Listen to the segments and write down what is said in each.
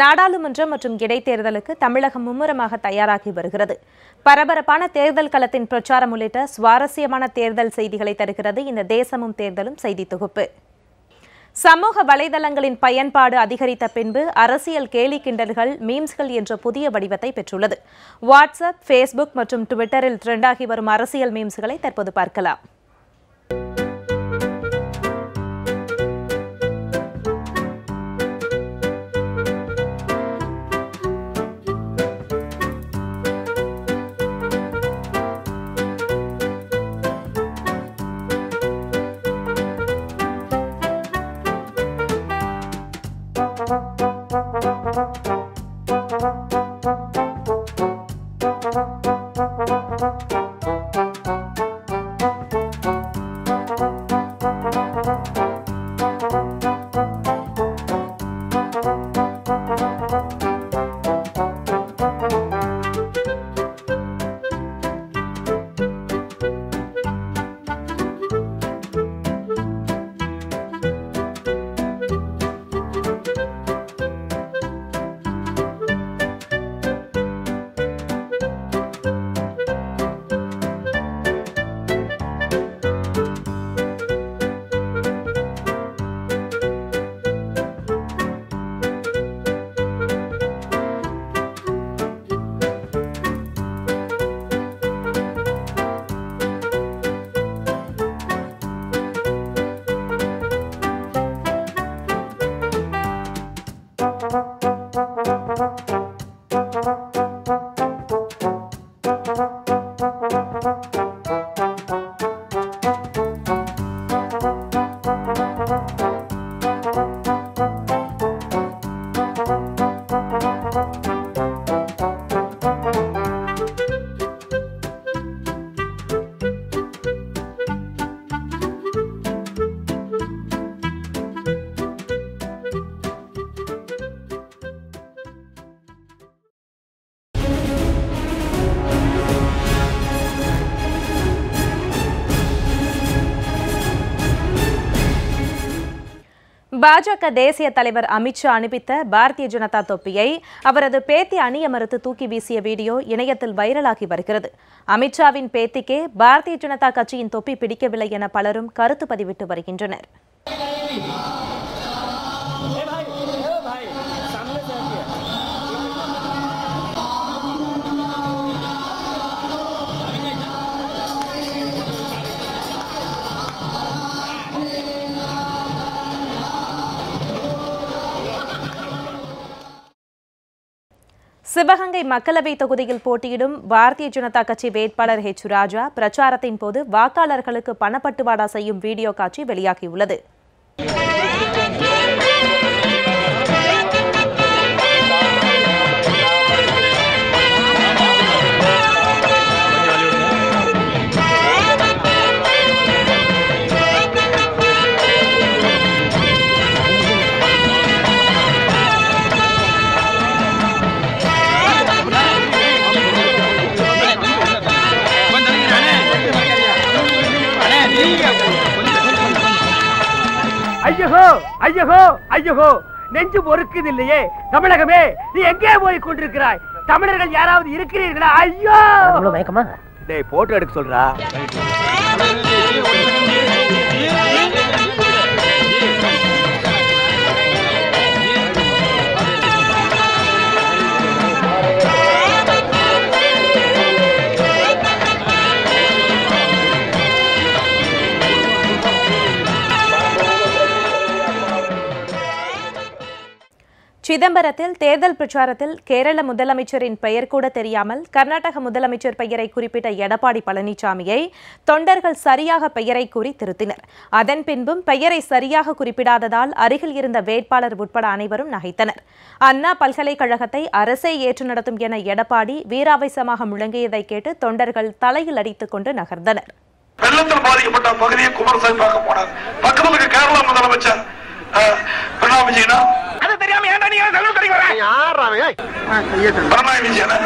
நாடாளுமன்றம் மற்றும் இடைத்தேர்தலுக்கு தமிழகம் மும்முரமாக தயாராகி வருகிறது. பரபரப்பான தேர்தல் களத்தின் பிரச்சாரம் உள்ளிட்ட சுவாரஸ்யமான தேர்தல் செய்திகளை தருகிறது இந்த தேசமும் தேர்தலும் செய்தி தொகுப்பு. சமூக வலைதளங்களின் பயன்பாடு அதிகரித்த பின்பு அரசியல் கேலி கிண்டல்கள் மீம்ஸ்கள் என்ற புதிய வடிவத்தை பெற்றுள்ளது. வாட்ஸ்அப் ஃபேஸ்புக் மற்றும் ட்விட்டரில் ட்ரெண்டாகி வரும் அரசியல் மீம்ஸ்களை தற்போது பார்க்கலாம். பாஜக தேசிய தலைவர் அமித்ஷா அனுப்பித்த பாரதிய ஜனதா தொப்பியை அவரது பேத்தி அணிய மறுத்து தூக்கி வீசிய வீடியோ இணையத்தில் வைரலாகி வருகிறது. அமித்ஷாவின் பேத்திக்கே பாரதிய ஜனதா கட்சியின் தொப்பி பிடிக்கவில்லை என பலரும் கருத்து பதிவிட்டு வருகின்றனர். சிவகங்கை மக்களவை தொகுதியில் போட்டியிடும் பாரதிய ஜனதா கட்சி வேட்பாளர் ஹெச் ராஜா பிரச்சாரத்தின் போது வாக்காளர்களுக்கு பணப்பட்டுவாடா செய்யும் வீடியோ காட்சி வெளியாகியுள்ளது. ஐயகோ நெஞ்சு பொறுக்குது இல்லையே தமிழகமே நீ எங்கே போய் கொண்டிருக்கிறாய்? தமிழர்கள் யாராவது இருக்கிறீர்களா? ஐயோ! மயக்கமா? டேய் போட்டோ எடுக்க சொல்றா. சிதம்பரத்தில் தேர்தல் பிரச்சாரத்தில் கேரள முதலமைச்சரின் பெயர் கூட தெரியாமல் கர்நாடக முதலமைச்சர் பெயரை குறிப்பிட்ட எடப்பாடி பழனிசாமியை தொண்டர்கள் சரியாக பெயரை கூறி திருத்தினர். அதன் பின்பும் பெயரை சரியாக குறிப்பிடாததால் அருகில் இருந்த வேட்பாளர் உட்பட அனைவரும் நகைத்தனர். அண்ணா பல்கலைக்கழகத்தை அரசே ஏற்று நடத்தும் என எடப்பாடி வீராவேசமாக முழங்கியதை கேட்டு தொண்டர்கள் தலையில் அடித்துக் கொண்டு நகர்ந்தனர். வெள்ளத்தில் பாதிக்கப்பட்ட பகுதியை குமாரசாமி பார்க்க போனார். பக்கத்துல கேரளா முதலமைச்சர் பினராயி விஜயனா தெரியாம ஏன்டா நீங்க செலவு கடைக்கு வர பினராயி விஜயனா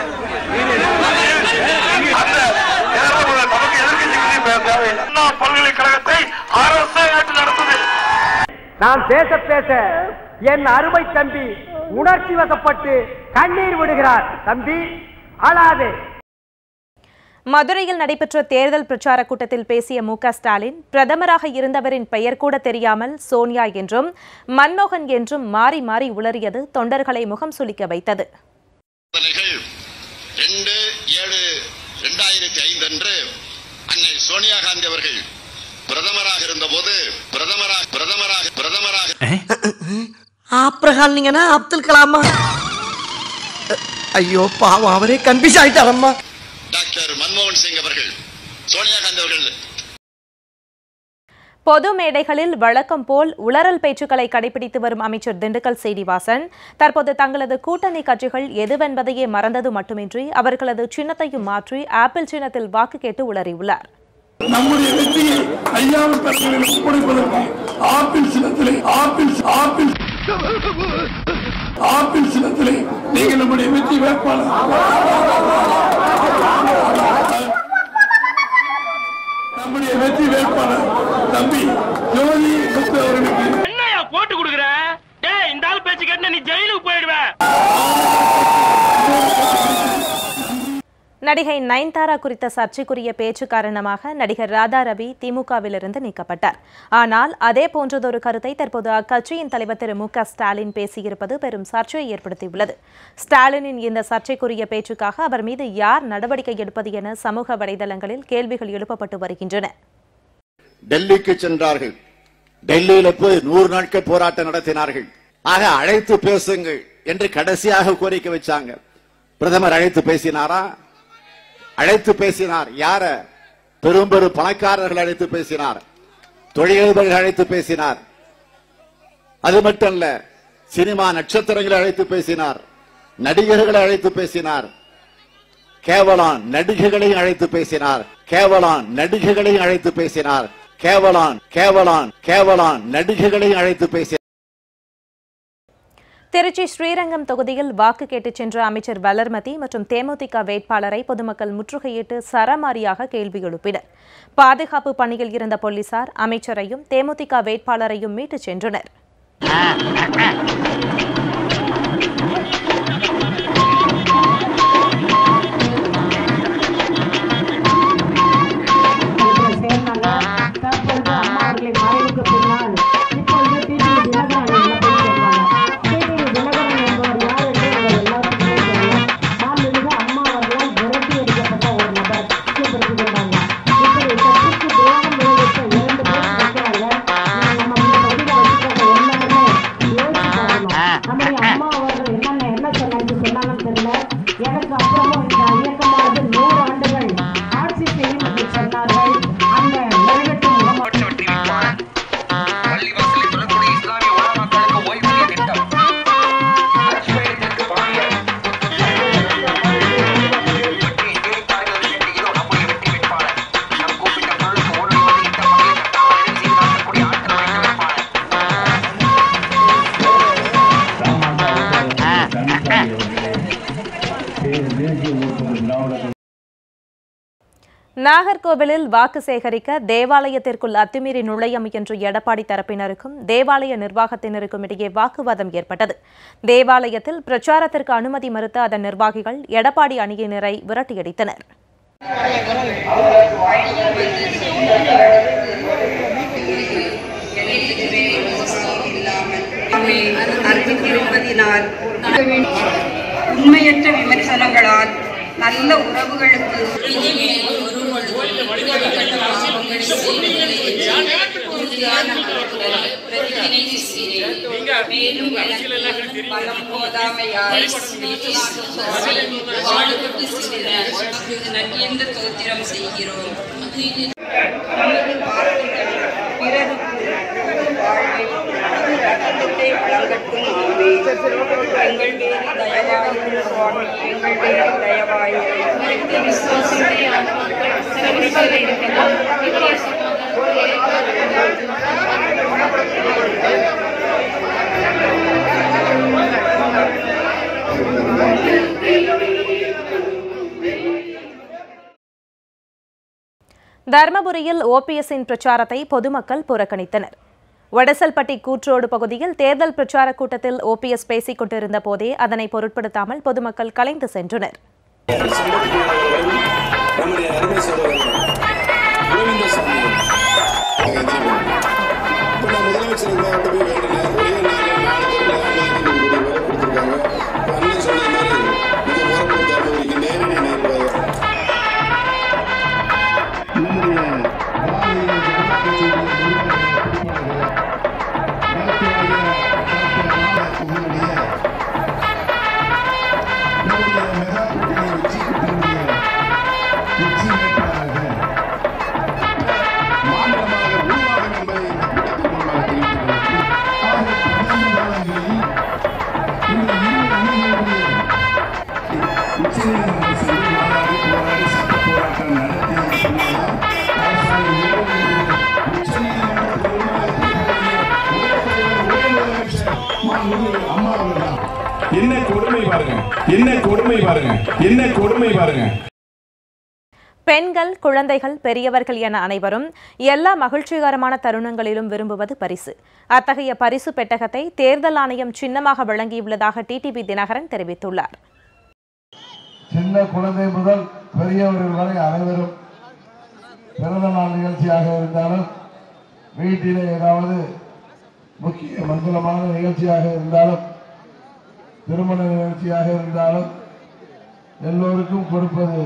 அண்ணா பல்கலைக்கழகத்தை அரசு ஏற்று நடத்துது. நான் பேச பேச என் அருமை தம்பி உணர்ச்சி வசப்பட்டு கண்ணீர் விடுகிறார். தம்பி அழாதே. மதுரையில் நடைபெற்ற தேர்தல் பிரச்சார கூட்டத்தில் பேசிய மு க ஸ்டாலின் பிரதமராக இருந்தவரின் பெயர் கூட தெரியாமல் சோனியா என்றும் மன்மோகன் என்றும் மாறி மாறி உளறியது தொண்டர்களை முகம் சுளிக்க வைத்தது. அன்னை சோனியா காந்தி அவர்கள் பிரதமராக இருந்தபோது பிரதமராக பிரதமராக பிரதமராக ஆப்ரஹாம் நீங்கன்னா அப்துல் கலாமா? ஐயோ பாவம் அவரே கன்ஃபியூஸ் ஆயிட்டாரம்மா. டாக்டர் மன்மோகன் சிங் அவர்கள் சோனியா காந்தி அவர்கள். பொது மேடைகளில் வழக்கம் போல் உளறல் பேச்சுக்களை கடைபிடித்து வரும் அமைச்சர் திண்டுக்கல் சீனிவாசன் தற்போது தங்களது கூட்டணி கட்சிகள் எதுவென்பதையே மறந்தது மட்டுமின்றி அவர்களது சின்னத்தையும் மாற்றி ஆப்பிள் சின்னத்தில் வாக்கு கேட்டு உளறியுள்ளார். நம்முடைய வெற்றியை ஐயாவின் கரங்களில் ஒப்படைப்பதற்கு ஆப்பிள் சின்னத்திலே ஆப்பிள் ஆப்பிள் ஆப்பிள் சின்னத்திலே நீங்கள் நம்முடைய வெற்றி வேட்பாளர். தம்பி. ஜோதி முத்து அவர்களுக்கு. என்னையா போட்டு கொடுக்குற? டேய் இந்த ஆள் பேச்சு கேட்டு நீ ஜெயிலுக்கு போயிடுவ. நடிகை நயன்தாரா குறித்த சர்ச்சைக்குரிய பேச்சு காரணமாக நடிகர் ராதா ரவி திமுகவிலிருந்து நீக்கப்பட்டார். ஆனால் அதே போன்றதொரு கருத்தை தற்போது அக்கட்சியின் தலைவர் திரு மு க ஸ்டாலின் பேசியிருப்பது பெரும் சர்ச்சையை ஏற்படுத்தியுள்ளது. ஸ்டாலினின் இந்த சர்ச்சைக்குரிய பேச்சுக்காக அவர் மீது யார் நடவடிக்கை எடுப்பது என சமூக வலைதளங்களில் கேள்விகள் எழுப்பப்பட்டு வருகின்றன. டெல்லிக்கு சென்றார்கள். டெல்லியில போய் நூறு நாட்கள் போராட்டம் நடத்தினார்கள். ஆக அழைத்து பேசுங்கள் என்று கடைசியாக கோரிக்கை வச்சாங்க. பிரதமர் அழைத்து பேசினாரா? அழைத்து பேசினார். யார? பெரும்பெரும் பணக்காரர்கள் அழைத்து பேசினார். தொழிலதிபர்கள் அழைத்து பேசினார். அது மட்டும் இல்ல சினிமா நட்சத்திரங்களை அழைத்து பேசினார். நடிகர்களை அழைத்து பேசினார். கேவலம் நடிகைகளையும் அழைத்து பேசினார். கேவலம் நடிகைகளையும் அழைத்து பேசினார். கேவலான் கேவலான் கேவலான் நடிகைகளையும் அழைத்து பேசினார் திருச்சி ஸ்ரீரங்கம் தொகுதியில் வாக்கு கேட்டுச் சென்ற அமைச்சர் வளர்மதி மற்றும் தேமுதிக வேட்பாளரை பொதுமக்கள் முற்றுகையிட்டு சரமாரியாக கேள்வி எழுப்பினர். பாதுகாப்பு பணியில் இருந்த போலீசார் அமைச்சரையும் தேமுதிக வேட்பாளரையும் மீட்டுச் சென்றனர். நாகர்கோவிலில் வாக்கு சேகரிக்க தேவாலயத்திற்குள் அத்துமீறி நுழைய முயன்ற எடப்பாடி தரப்பினருக்கும் தேவாலய நிர்வாகத்தினருக்கும் இடையே வாக்குவாதம் ஏற்பட்டது. தேவாலயத்தில் பிரச்சாரத்திற்கு அனுமதி மறுத்த அதன் நிர்வாகிகள் எடப்பாடி அணியினரை விரட்டியடித்தனர். உண்மையற்ற விமர்சனங்களால் நல்ல உறவுகளுக்கு மேலும் தோத்திரம் செய்கிறோம் பிறருக்கு எங்கள் தயவாயிரும் சுவாமி எங்கள் தயவாயிரும் தர்மபுரியில் ஓபிஎஸ்ஸின் பிரச்சாரத்தை பொதுமக்கள் புறக்கணித்தனர். வடசல்பட்டி கூற்றோடு பகுதியில் தேர்தல் பிரச்சார கூட்டத்தில் ஓபிஎஸ் பேசிக் கொண்டிருந்த போதே அதனை பொருட்படுத்தாமல் பொதுமக்கள் கலைந்து சென்றனர். என்ன கொடுமை பாருங்க என்ன கொடுமை பாருங்க என்ன கொடுமை பாருங்க பெண்கள் குழந்தைகள் பெரியவர்கள் என அனைவரும் எல்லா மகிழ்ச்சிகரமான தருணங்களிலும் விரும்புவது பரிசு. அத்தகைய பரிசு பெட்டகத்தை தேர்தல் ஆணையம் சின்னமாக வழங்கியுள்ளதாக டிடிபி தினகரன் தெரிவித்துள்ளார். சின்ன குழந்தை முதல் பெரியவர்கள் வரை அனைவரும் பிறந்த நாள் நிகழ்ச்சியாக இருந்தாலும் வீட்டிலே ஏதாவது முக்கிய மங்களமான நிகழ்ச்சியாக இருந்தாலும் திருமண நிகழ்ச்சியாக இருந்தாலும் எல்லோருக்கும் கொடுப்பது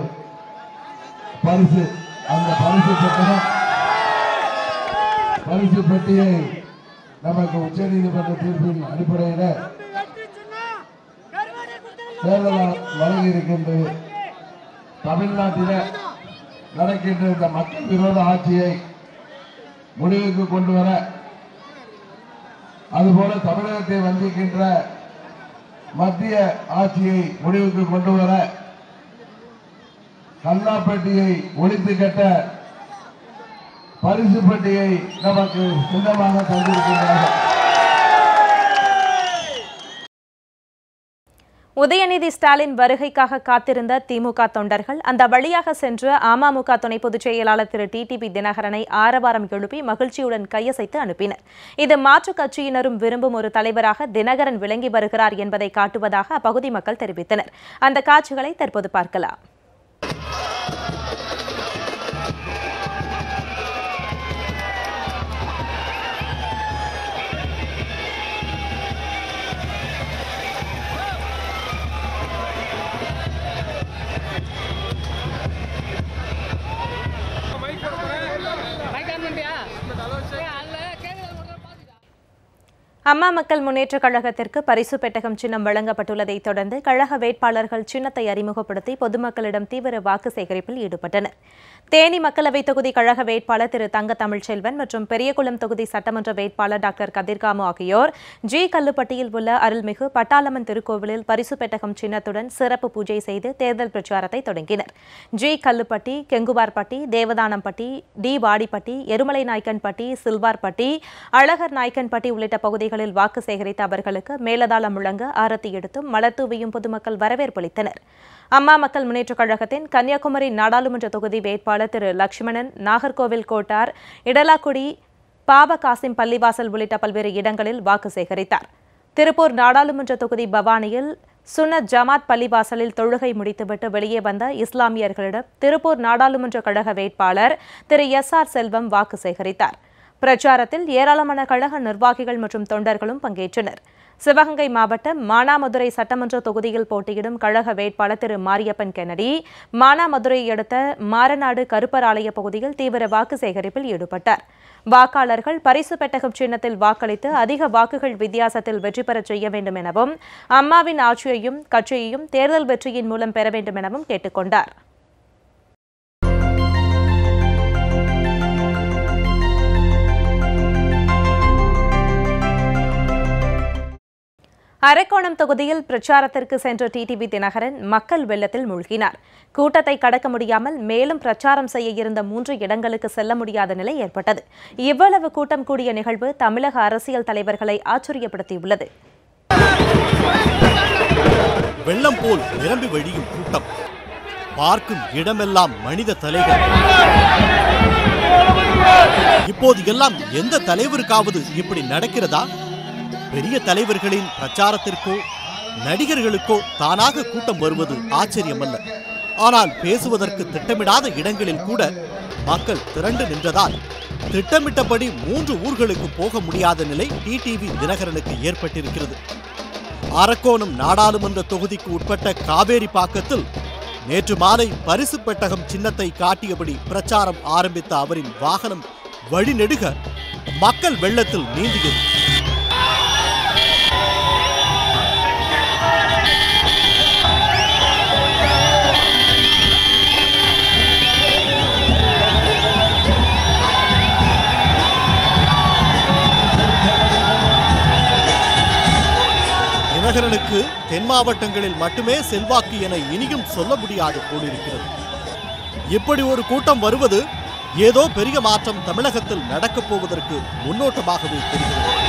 பரிசு. அந்த பரிசு பெட்டகம் பரிசு பெட்டியை நமக்கு உச்சநீதிமன்ற தீர்ப்பின் அடிப்படையில் தேர்தல் வழங்கி இருக்கின்றது தமிழ்நாட்டில நடக்கின்ற இந்த மக்கள் விரோத ஆட்சியை முடிவுக்கு கொண்டு வர அதுபோல தமிழகத்தை வந்திருக்கின்ற மத்திய ஆட்சியை முடிவுக்கு கொண்டு வர கல்லாப்பட்டியை ஒழித்து கட்ட பரிசு பெட்டியை நமக்கு சின்னமாக தந்திருக்கின்றார்கள் உதயநிதி ஸ்டாலின் வருகைக்காக காத்திருந்த திமுக தொண்டர்கள் அந்த வழியாக சென்று அமமுக துணை பொதுச் செயலாளர் திரு டிடிபி தினகரனை ஆரவாரம் எழுப்பி மகிழ்ச்சியுடன் கையசைத்து அனுப்பினர். இது மாற்றுக் கட்சியினரும் விரும்பும் ஒரு தலைவராக தினகரன் விளங்கி வருகிறார் என்பதை காட்டுவதாக அப்பகுதி மக்கள் தெரிவித்தனர். அந்த காட்சிகளை தற்போது பார்க்கலாம். அம்மா மக்கள் முன்னேற்ற கழகத்திற்கு பரிசு பெட்டகம் சின்னம் வழங்கப்பட்டுள்ளதை தொடர்ந்து கழக வேட்பாளர்கள் சின்னத்தை அறிமுகப்படுத்தி பொதுமக்களிடம் தீவிர வாக்கு சேகரிப்பில் ஈடுபட்டனர். தேனி மக்களவைத் தொகுதி கழக வேட்பாளர் திரு தங்க தமிழ்ச்செல்வன் மற்றும் பெரியகுளம் தொகுதி சட்டமன்ற வேட்பாளர் டாக்டர் கதிர்காமு ஆகியோர் ஜி கல்லுப்பட்டியில் உள்ள அருள்மிகு பட்டாளம்மன் திருக்கோவிலில் பரிசு பெட்டகம் சின்னத்துடன் சிறப்பு பூஜை செய்து தேர்தல் பிரச்சாரத்தை தொடங்கினர். ஜி கல்லுப்பட்டி கெங்குவார்பட்டி தேவதானம்பட்டி டி வாடிப்பட்டி எருமலை நாய்க்கன்பட்டி சில்வார்பட்டி அழகர் நாய்க்கன்பட்டி உள்ளிட்ட தொகுதிகளில் வாக்கு சேகரித்த அவர்களுக்கு மேலதாளம் முழங்க ஆரத்தி எடுத்தும் மலர் தூவியும் பொதுமக்கள் வரவேற்பளித்தனர் அம்மா மக்கள் முன்னேற்றக் கழகத்தின் கன்னியாகுமரி நாடாளுமன்ற தொகுதி வேட்பாளர் திரு லட்சுமணன் நாகர்கோவில் கோட்டார் இடலாக்குடி பாப காசிம் பள்ளிவாசல் உள்ளிட்ட பல்வேறு இடங்களில் வாக்கு சேகரித்தார். திருப்பூர் நாடாளுமன்ற தொகுதி பவானியில் சுன்னத் ஜமாத் பள்ளிவாசலில் தொழுகை முடித்துவிட்டு வெளியே வந்த இஸ்லாமியர்களிடம் திருப்பூர் நாடாளுமன்ற கழக வேட்பாளர் திரு எஸ் ஆர் செல்வம் வாக்கு சேகரித்தார். பிரச்சாரத்தில் ஏராளமான கழக நிர்வாகிகள் மற்றும் தொண்டர்களும் பங்கேற்றனர். சிவகங்கை மாவட்டம் மானாமதுரை சட்டமன்ற தொகுதியில் போட்டியிடும் கழக வேட்பாளர் திரு மாரியப்பன் கென்னடி மானாமதுரையை அடுத்த மாரநாடு கருப்பராலய பகுதியில் தீவிர வாக்கு சேகரிப்பில் ஈடுபட்டார். வாக்காளர்கள் பரிசு பெட்டகம் சின்னத்தில் வாக்களித்து அதிக வாக்குகள் வித்தியாசத்தில் வெற்றி பெறச் செய்ய வேண்டும் எனவும் அம்மாவின் ஆட்சியையும் கட்சியையும் தேர்தல் வெற்றியின் மூலம் பெற வேண்டும் எனவும் கேட்டுக்கொண்டார் அரக்கோணம் தொகுதியில் பிரச்சாரத்திற்கு சென்ற டிடிவி தினகரன் மக்கள் வெள்ளத்தில் மூழ்கினார். கூட்டத்தை கடக்க முடியாமல் மேலும் பிரச்சாரம் செய்ய இருந்த மூன்று இடங்களுக்கு செல்ல முடியாத நிலை ஏற்பட்டது. இவ்வளவு கூட்டம் கூடிய நிகழ்வு தமிழக அரசியல் தலைவர்களை ஆச்சரியப்படுத்தியுள்ளது. வெள்ளம் போல் நிரம்பி வழியும் கூட்டம். பார்க்கும் இடமெல்லாம் மனித தலைகள். இப்போது எல்லாம் எந்த தலைவருக்காவது இப்படி நடக்கிறதா? பெரிய தலைவர்களின் பிரச்சாரத்திற்கோ நடிகர்களுக்கோ தானாக கூட்டம் வருவது ஆச்சரியமல்ல. ஆனால் பேசுவதற்கு திட்டமிடாத இடங்களில் கூட மக்கள் திரண்டு நின்றதால் திட்டமிட்டபடி மூன்று ஊர்களுக்கு போக முடியாத நிலை டிடிவி தினகரனுக்கு ஏற்பட்டிருக்கிறது. அரக்கோணம் நாடாளுமன்ற தொகுதிக்கு உட்பட்ட காவேரி பாக்கத்தில் நேற்று மாலை பரிசு பெட்டகம் சின்னத்தை காட்டியபடி பிரச்சாரம் ஆரம்பித்த அவரின் வாகனம் வழிநெடுக மக்கள் வெள்ளத்தில் நீந்தியது. தென் மாவட்டங்களில் மட்டுமே செல்வாக்கு என இனியும் சொல்ல முடியாது போலிருக்கிறது. இப்படி ஒரு கூட்டம் வருவது ஏதோ பெரிய மாற்றம் தமிழகத்தில் நடக்கப் போவதற்கு முன்னோட்டமாகவே தெரிகிறது.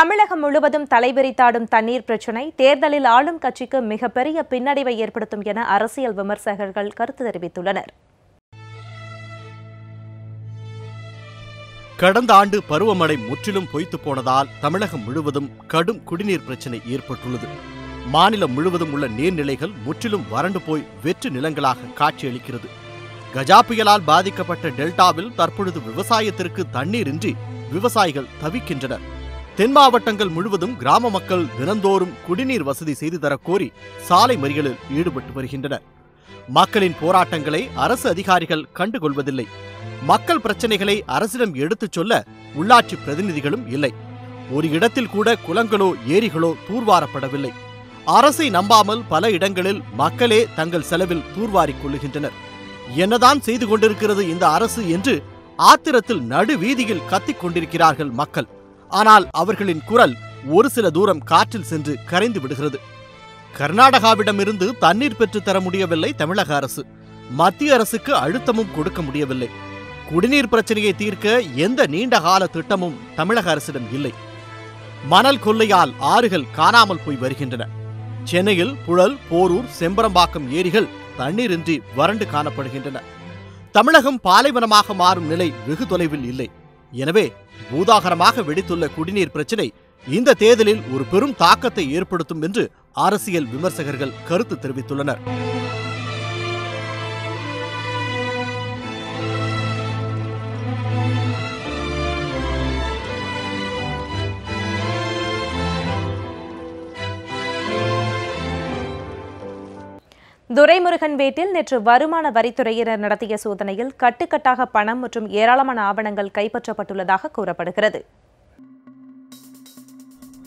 தமிழகம் முழுவதும் தலைவிரித்தாடும் தண்ணீர் பிரச்சினை தேர்தலில் ஆளும் கட்சிக்கு மிகப்பெரிய பின்னடைவை ஏற்படுத்தும் என அரசியல் விமர்சகர்கள் கருத்து தெரிவித்துள்ளனர். கடந்த ஆண்டு பருவமழை முற்றிலும் பொய்த்து போனதால் தமிழகம் முழுவதும் கடும் குடிநீர் பிரச்சனை ஏற்பட்டுள்ளது. மாநிலம் முழுவதும் உள்ள நீர்நிலைகள் முற்றிலும் வறண்டு போய் வெற்று நிலங்களாக காட்சியளிக்கிறது. கஜா புயலால் பாதிக்கப்பட்ட டெல்டாவில் தற்பொழுது விவசாயத்திற்கு தண்ணீரின்றி விவசாயிகள் தவிக்கின்றனர். தென் மாவட்டங்கள் முழுவதும் கிராம மக்கள் தினந்தோறும் குடிநீர் வசதி செய்து தரக் கோரி சாலை மறியலில் ஈடுபட்டு வருகின்றனர். மக்களின் போராட்டங்களை அரசு அதிகாரிகள் கண்டுகொள்வதில்லை. மக்கள் பிரச்சனைகளை அரசிடம் எடுத்துச் சொல்ல உள்ளாட்சி பிரதிநிதிகளும் இல்லை. ஒரு இடத்தில் கூட குளங்களோ ஏரிகளோ தூர்வாரப்படவில்லை. அரசை நம்பாமல் பல இடங்களில் மக்களே தங்கள் செலவில் தூர்வாரிக் கொள்ளுகின்றனர். என்னதான் செய்து கொண்டிருக்கிறது இந்த அரசு என்று ஆத்திரத்தில் நடு வீதியில் கத்திக் கொண்டிருக்கிறார்கள் மக்கள். ஆனால் அவர்களின் குரல் ஒரு சில தூரம் காற்றில் சென்று கரைந்து விடுகிறது. கர்நாடகாவிடமிருந்து தண்ணீர் பெற்றுத் தர முடியவில்லை தமிழக அரசு. மத்திய அரசுக்கு அழுத்தமும் கொடுக்க முடியவில்லை. குடிநீர் பிரச்சனையை தீர்க்க எந்த நீண்ட கால திட்டமும் தமிழக அரசிடம் இல்லை. மணல் கொள்ளையால் ஆறுகள் காணாமல் போய் வருகின்றன. சென்னையில் புழல் போரூர் செம்பரம்பாக்கம் ஏரிகள் தண்ணீரின்றி வறண்டு காணப்படுகின்றன. தமிழகம் பாலைவனமாக மாறும் நிலை வெகு தொலைவில் இல்லை. எனவே பூதாகரமாக வெடித்துள்ள குடிநீர் பிரச்சினை இந்த தேர்தலில் ஒரு பெரும் தாக்கத்தை ஏற்படுத்தும் என்று அரசியல் விமர்சகர்கள் கருத்து தெரிவித்துள்ளனர். துரைமுருகன் வீட்டில் நேற்று வருமான வரித்துறையினர் நடத்திய சோதனையில் கட்டுக்கட்டாக பணம் மற்றும் ஏராளமான ஆவணங்கள் கைப்பற்றப்பட்டுள்ளதாக கூறப்படுகிறது.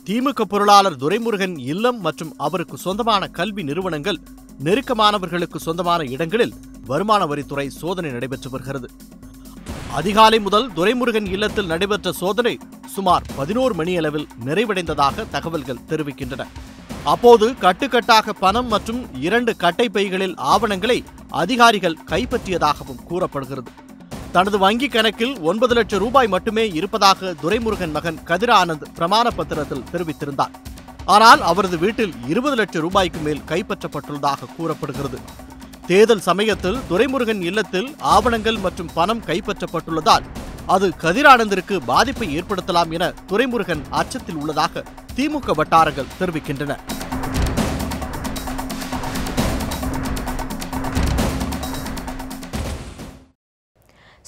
திமுக பொருளாளர் துரைமுருகன் இல்லம் மற்றும் அவருக்கு சொந்தமான கல்வி நிறுவனங்கள் நெருக்கமானவர்களுக்கு சொந்தமான இடங்களில் வருமான வரித்துறை சோதனை நடைபெற்று வருகிறது. அதிகாலை முதல் துரைமுருகன் இல்லத்தில் நடைபெற்ற சோதனை சுமார் பதினோரு மணியளவில் நிறைவடைந்ததாக தகவல்கள் தெரிவிக்கின்றன. அப்போது கட்டுக்கட்டாக பணம் மற்றும் இரண்டு கட்டை பைகளில் ஆவணங்களை அதிகாரிகள் கைப்பற்றியதாகவும் கூறப்படுகிறது. தனது வங்கிக் கணக்கில் ஒன்பது லட்சம் ரூபாய் மட்டுமே இருப்பதாக துரைமுருகன் மகன் கதிர் ஆனந்த் பிரமாண பத்திரத்தில் தெரிவித்திருந்தார். ஆனால் அவரது வீட்டில் இருபது லட்சம் ரூபாய்க்கு மேல் கைப்பற்றப்பட்டுள்ளதாக கூறப்படுகிறது. தேர்தல் சமயத்தில் துரைமுருகன் இல்லத்தில் ஆவணங்கள் மற்றும் பணம் கைப்பற்றப்பட்டுள்ளதால் அது கதிரானந்திற்கு பாதிப்பை ஏற்படுத்தலாம் என துரைமுருகன் அச்சத்தில் உள்ளதாக திமுக வட்டாரங்கள் தெரிவிக்கின்றன.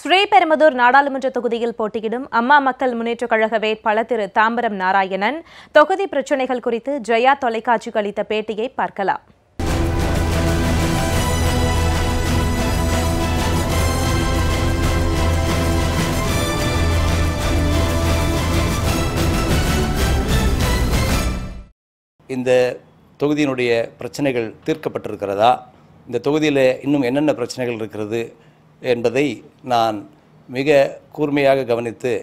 ஸ்ரீபெரும்புதூர் நாடாளுமன்ற தொகுதியில் போட்டியிடும் அம்மா மக்கள் முன்னேற்றக் கழக வேட்பாளர் திரு தாம்பரம் நாராயணன். தொகுதி பிரச்சினைகள் குறித்து ஜெயா தொலைக்காட்சிக்கு அளித்த பேட்டியை பார்க்கலாம். இந்த தொகுதியினுடைய பிரச்சனைகள் தீர்க்கப்பட்டிருக்கிறதா? இந்த தொகுதியில் இன்னும் என்னென்ன பிரச்சனைகள் இருக்கிறது என்பதை நான் மிக கூர்மையாக கவனித்து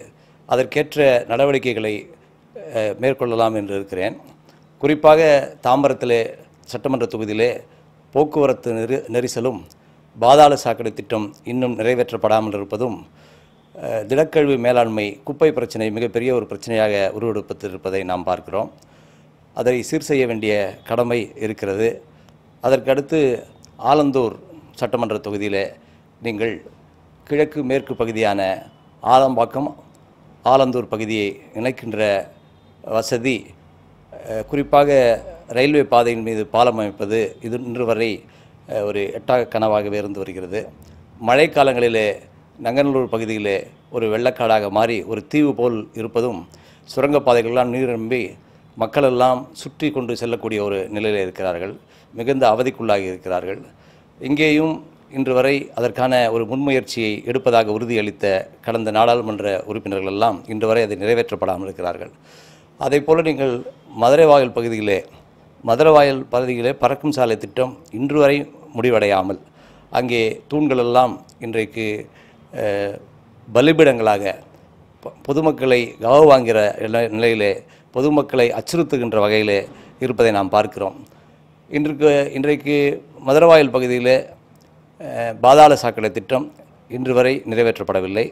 அதற்கேற்ற நடவடிக்கைகளை மேற்கொள்ளலாம் என்று இருக்கிறேன். குறிப்பாக தாம்பரத்திலே சட்டமன்ற தொகுதியிலே போக்குவரத்து நெரி நெரிசலும் பாதாள சாக்கடை திட்டம் இன்னும் நிறைவேற்றப்படாமல் இருப்பதும் திடக்கழிவு மேலாண்மை குப்பை பிரச்சனை மிகப்பெரிய ஒரு பிரச்சனையாக உருவெடுப்பத்திருப்பதை நாம் பார்க்கிறோம். அதை சீர் செய்ய வேண்டிய கடமை இருக்கிறது. அதற்கடுத்து ஆலந்தூர் சட்டமன்ற தொகுதியில் நீங்கள் கிழக்கு மேற்கு பகுதியான ஆலம்பாக்கம் ஆலந்தூர் பகுதியை இணைக்கின்ற வசதி குறிப்பாக ரயில்வே பாதையின் மீது பாலம் அமைப்பது இது இன்று வரை ஒரு எட்டாக கனவாகவே இருந்து வருகிறது. மழைக்காலங்களிலே நங்கநல்லூர் பகுதியிலே ஒரு வெள்ளக்காடாக மாறி ஒரு தீவு போல் இருப்பதும் சுரங்கப்பாதைகளெல்லாம் நீர் நிரம்பி மக்கள் எல்லாம் சுற்றி கொண்டு செல்லக்கூடிய ஒரு நிலையில் இருக்கிறார்கள் மிகுந்த அவதிக்குள்ளாகி இருக்கிறார்கள். இங்கேயும் இன்று வரை அதற்கான ஒரு முன்முயற்சியை எடுப்பதாக உறுதியளித்த கடந்த நாடாளுமன்ற உறுப்பினர்கள் எல்லாம் இன்று வரை அதை நிறைவேற்றப்படாமல் இருக்கிறார்கள். அதைப் போல் நீங்கள் மதுரை வாயில் பகுதியிலே மதுரவாயல் பகுதியிலே பறக்கும் சாலை திட்டம் இன்று வரை முடிவடையாமல் அங்கே தூண்களெல்லாம் இன்றைக்கு பலிபிடங்களாக பொதுமக்களை கவ வாங்கிற நில- நிலையிலே பொதுமக்களை அச்சுறுத்துகின்ற வகையில் இருப்பதை நாம் பார்க்கிறோம். இன்றைக்கு இன்றைக்கு மதுரவாயல் பகுதியில் பாதாள சாக்கடை திட்டம் இன்று வரை நிறைவேற்றப்படவில்லை.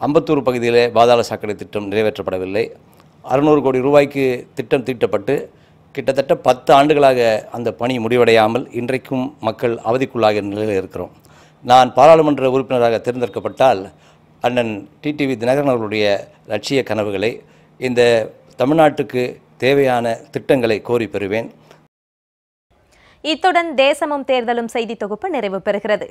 அம்பத்தூர் பகுதியிலே பாதாள சாக்கடை திட்டம் நிறைவேற்றப்படவில்லை. அறுநூறு கோடி ரூபாய்க்கு திட்டம் தீட்டப்பட்டு கிட்டத்தட்ட பத்து ஆண்டுகளாக அந்த பணி முடிவடையாமல் இன்றைக்கும் மக்கள் அவதிக்குள்ளாகிற நிலையில் இருக்கிறோம். நான் பாராளுமன்ற உறுப்பினராக தேர்ந்தெடுக்கப்பட்டால் அண்ணன் டிடிவி தினகரன் அவர்களுடைய லட்சிய கனவுகளை இந்த தமிழ்நாட்டுக்கு தேவையான திட்டங்களை கோரி பெறுவேன். இத்துடன் தேசமும் தேர்தலும் செய்தி தொகுப்பு நிறைவு பெறுகிறது.